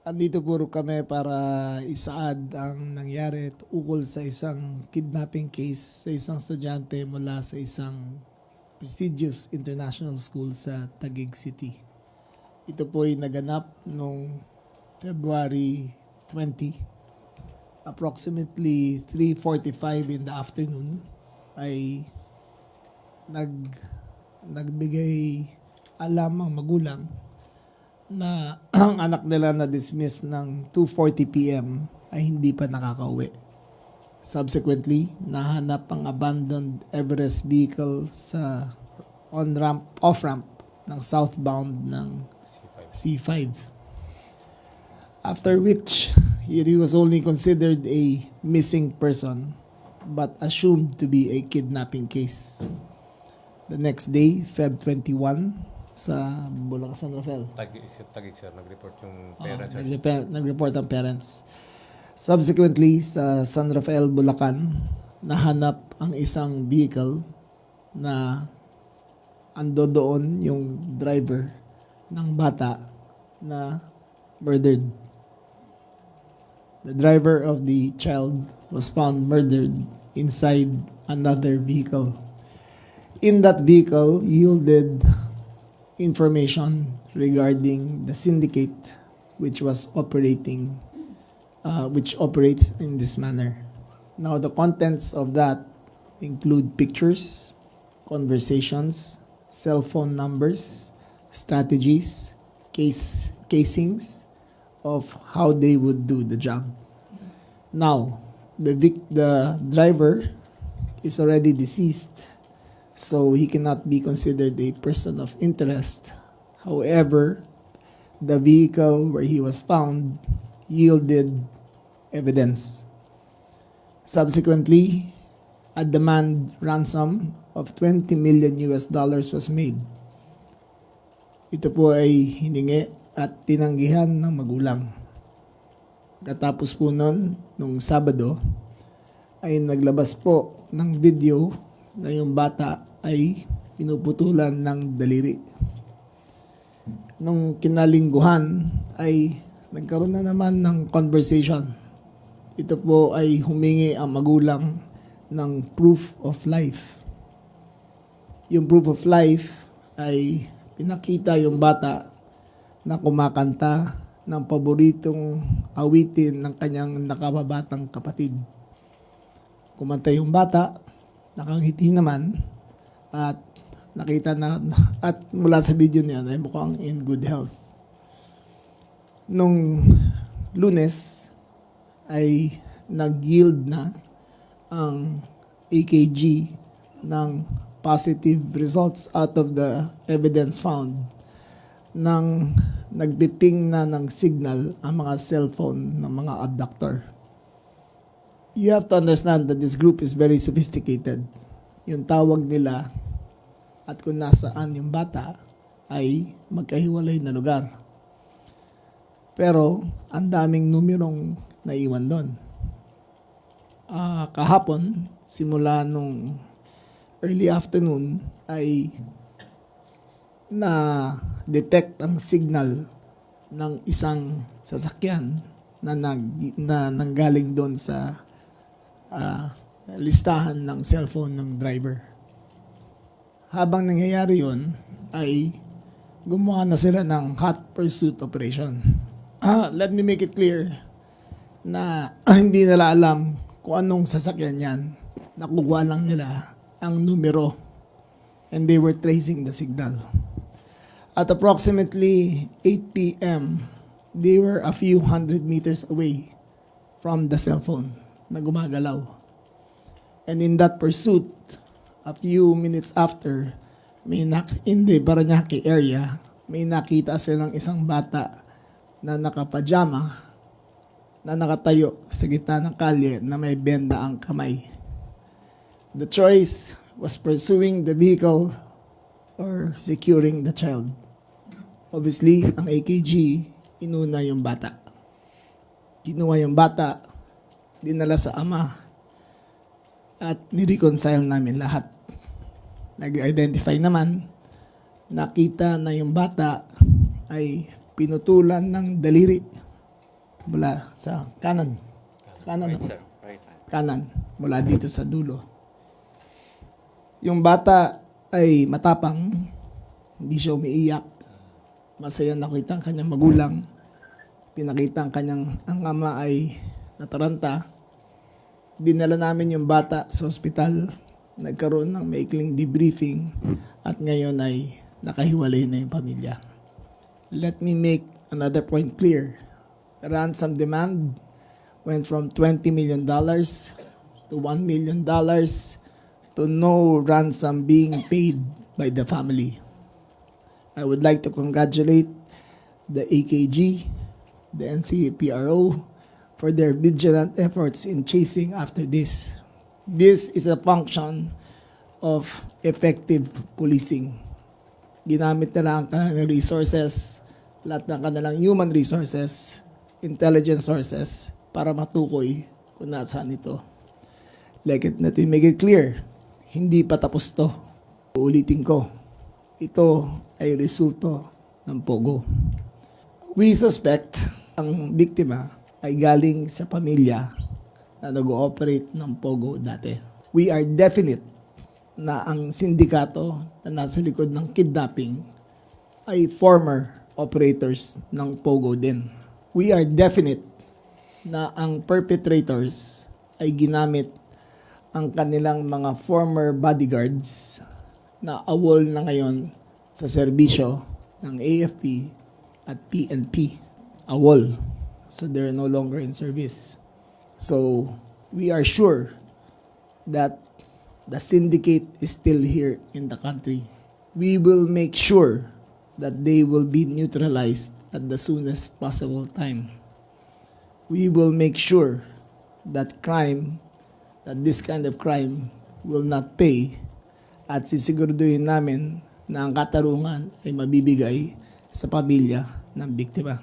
andito puro kami para isaad ang nangyari ukol sa isang kidnapping case sa isang estudyante mula sa isang prestigious international school sa Taguig City. Ito po ay naganap noong February 20. Approximately 3.45 in the afternoon ay nag nagbigay alam ang magulang na ang anak nila na dismiss ng 2:40 PM ay hindi pa nakakauwi. Subsequently, nahanap ang abandoned Everest vehicle sa on-ramp, off-ramp ng southbound ng C5. After which, he was only considered a missing person but assumed to be a kidnapping case. The next day, Feb 21, sa Bulacan San Rafael. Tagig, tagig sir, nag-report yung parents. sir. nagrepe- nag-report ang parents. Subsequently, sa San Rafael, Bulacan, nahanap ang isang vehicle na ando doon yung driver ng bata na murdered. The driver of the child was found murdered inside another vehicle. In that vehicle yielded information regarding the syndicate which was operating uh, which operates in this manner. Now the contents of that include pictures, conversations, cell phone numbers, strategies, case casings of how they would do the job. Now, the vic- the driver is already deceased so he cannot be considered a person of interest. However, the vehicle where he was found yielded evidence. Subsequently, a demand ransom of 20 million US dollars was made. Ito po ay hiningi at tinanggihan ng magulang. Katapos po nun, nung Sabado, ay naglabas po ng video na yung bata ay pinuputulan ng daliri. Nung kinalingguhan ay nagkaroon na naman ng conversation. Ito po ay humingi ang magulang ng proof of life. Yung proof of life ay pinakita yung bata na kumakanta ng paboritong awitin ng kanyang nakababatang kapatid. Kumanta yung bata, nakangiti naman, at nakita na, at mula sa video niya ay mukhang in good health. Nung lunes, ay nag-yield na ang AKG ng positive results out of the evidence found nang nagbiping na ng signal ang mga cellphone ng mga abductor. You have to understand that this group is very sophisticated. Yung tawag nila at kung nasaan yung bata ay magkahiwalay na lugar. Pero ang daming numerong naiwan doon. Ah, kahapon, simula nung early afternoon, ay na detect ang signal ng isang sasakyan na nag na nanggaling doon sa ah, listahan ng cellphone ng driver. Habang nangyayari yon ay gumawa na sila ng hot pursuit operation. Ah, let me make it clear na hindi nila alam kung anong sasakyan yan. Nakuha lang nila ang numero and they were tracing the signal. At approximately 8 p.m., they were a few hundred meters away from the cell phone na gumagalaw. And in that pursuit, a few minutes after, may nak in the Paranaque area, may nakita silang isang bata na nakapajama na nakatayo sa gitna ng kalye na may benda ang kamay. The choice was pursuing the vehicle or securing the child. Obviously, ang AKG, inuna yung bata. Kinuha yung bata, dinala sa ama, at nireconcile namin lahat. Nag-identify naman, nakita na yung bata ay pinutulan ng daliri mula sa kanan. Sa kanan. Right, sir. Right kanan mula dito sa dulo. Yung bata ay matapang, hindi siya umiiyak. Masaya nakita ang kanyang magulang. Pinakita ang kanyang ang ama ay nataranta. Dinala namin yung bata sa ospital. Nagkaroon ng maikling debriefing at ngayon ay nakahiwalay na yung pamilya. Let me make another point clear. Ransom demand went from 20 million dollars to 1 million dollars to no ransom being paid by the family. I would like to congratulate the AKG, the NCPRO for their vigilant efforts in chasing after this. This is a function of effective policing. Ginamit nila ang kanilang resources, lahat ng kanilang human resources, intelligence sources, para matukoy kung nasaan ito. Like it na to make it clear, hindi pa tapos to. Uulitin ko, ito ay resulto ng Pogo. We suspect ang biktima ay galing sa pamilya na nag-ooperate ng Pogo dati. We are definite na ang sindikato na nasa likod ng kidnapping ay former operators ng Pogo din. We are definite na ang perpetrators ay ginamit ang kanilang mga former bodyguards na awol na ngayon sa serbisyo ng AFP at PNP. Awol. So they're no longer in service. So we are sure that the syndicate is still here in the country. We will make sure that they will be neutralized at the soonest possible time. We will make sure that crime, that this kind of crime will not pay at sisiguraduhin namin na ang katarungan ay mabibigay sa pamilya ng biktima.